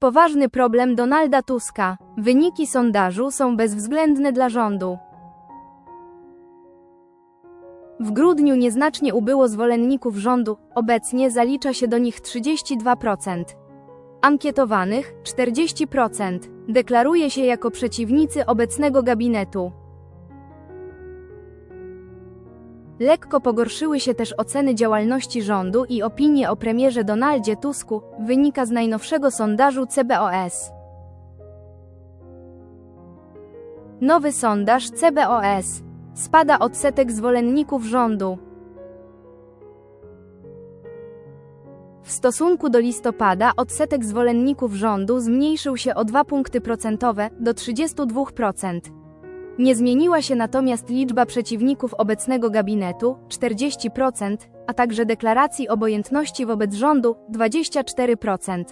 Poważny problem Donalda Tuska. Wyniki sondażu są bezwzględne dla rządu. W grudniu nieznacznie ubyło zwolenników rządu, obecnie zalicza się do nich 32%. Ankietowanych 40% deklaruje się jako przeciwnicy obecnego gabinetu. Lekko pogorszyły się też oceny działalności rządu i opinie o premierze Donaldzie Tusku, wynika z najnowszego sondażu CBOS. Nowy sondaż CBOS. Spada odsetek zwolenników rządu. W stosunku do listopada odsetek zwolenników rządu zmniejszył się o 2 punkty procentowe do 32%. Nie zmieniła się natomiast liczba przeciwników obecnego gabinetu 40%, a także deklaracji obojętności wobec rządu 24%.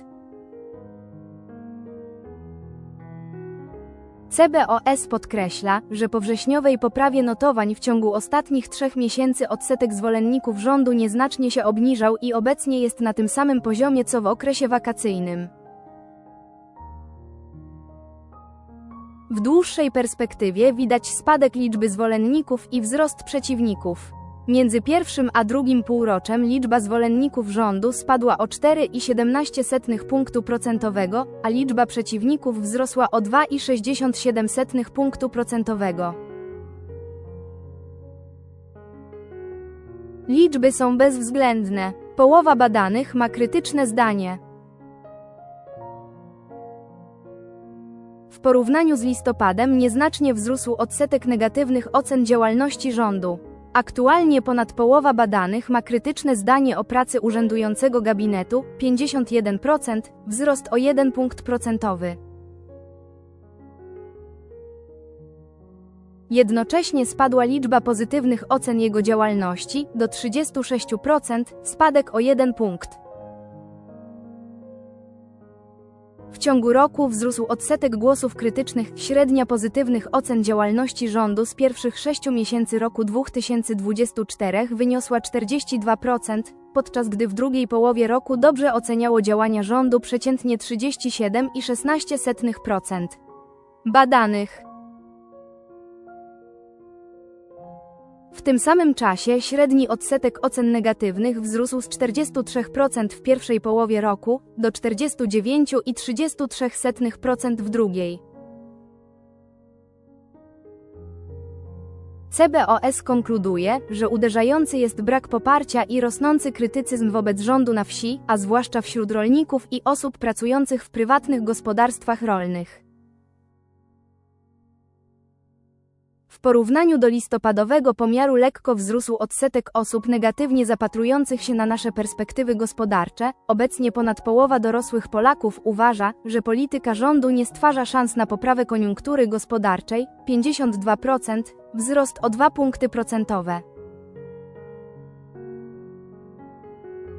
CBOS podkreśla, że po wrześniowej poprawie notowań w ciągu ostatnich trzech miesięcy odsetek zwolenników rządu nieznacznie się obniżał i obecnie jest na tym samym poziomie co w okresie wakacyjnym. W dłuższej perspektywie widać spadek liczby zwolenników i wzrost przeciwników. Między pierwszym a drugim półroczem liczba zwolenników rządu spadła o 4,17 punktu procentowego, a liczba przeciwników wzrosła o 2,67 punktu procentowego. Liczby są bezwzględne. Połowa badanych ma krytyczne zdanie. W porównaniu z listopadem nieznacznie wzrósł odsetek negatywnych ocen działalności rządu. Aktualnie ponad połowa badanych ma krytyczne zdanie o pracy urzędującego gabinetu 51%, wzrost o 1 punkt procentowy. Jednocześnie spadła liczba pozytywnych ocen jego działalności do 36%, spadek o 1 punkt. W ciągu roku wzrósł odsetek głosów krytycznych, średnia pozytywnych ocen działalności rządu z pierwszych sześciu miesięcy roku 2024 wyniosła 42%, podczas gdy w drugiej połowie roku dobrze oceniało działania rządu przeciętnie 37,16%. Badanych tym samym czasie średni odsetek ocen negatywnych wzrósł z 43% w pierwszej połowie roku do 49,33% w drugiej. CBOS konkluduje, że uderzający jest brak poparcia i rosnący krytycyzm wobec rządu na wsi, a zwłaszcza wśród rolników i osób pracujących w prywatnych gospodarstwach rolnych. W porównaniu do listopadowego pomiaru lekko wzrósł odsetek osób negatywnie zapatrujących się na nasze perspektywy gospodarcze. Obecnie ponad połowa dorosłych Polaków uważa, że polityka rządu nie stwarza szans na poprawę koniunktury gospodarczej 52%, wzrost o 2 punkty procentowe.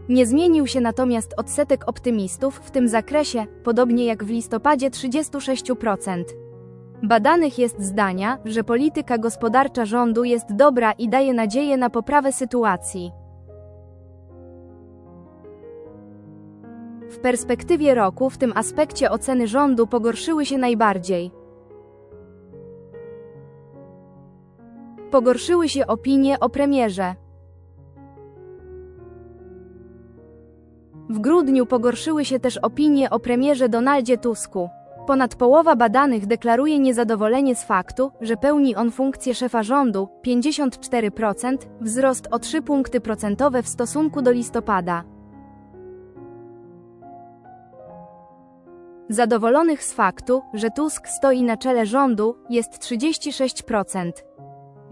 Nie zmienił się natomiast odsetek optymistów w tym zakresie, podobnie jak w listopadzie 36%. Badanych jest zdania, że polityka gospodarcza rządu jest dobra i daje nadzieję na poprawę sytuacji. W perspektywie roku w tym aspekcie oceny rządu pogorszyły się najbardziej. Pogorszyły się opinie o premierze. W grudniu pogorszyły się też opinie o premierze Donaldzie Tusku. Ponad połowa badanych deklaruje niezadowolenie z faktu, że pełni on funkcję szefa rządu 54%, wzrost o 3 punkty procentowe w stosunku do listopada. Zadowolonych z faktu, że Tusk stoi na czele rządu, jest 36%.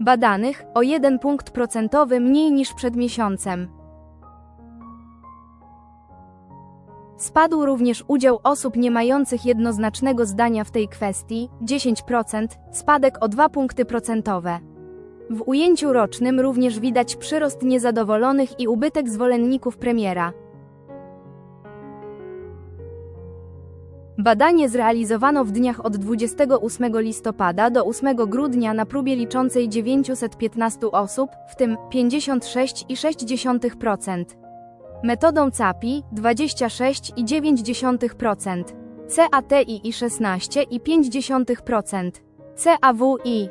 Badanych o 1 punkt procentowy mniej niż przed miesiącem. Spadł również udział osób nie mających jednoznacznego zdania w tej kwestii 10%, spadek o 2 punkty procentowe. W ujęciu rocznym również widać przyrost niezadowolonych i ubytek zwolenników premiera. Badanie zrealizowano w dniach od 28 listopada do 8 grudnia na próbie liczącej 915 osób, w tym 56,6%. Metodą CAPI 26,9%. CATII 16,5%, CAWI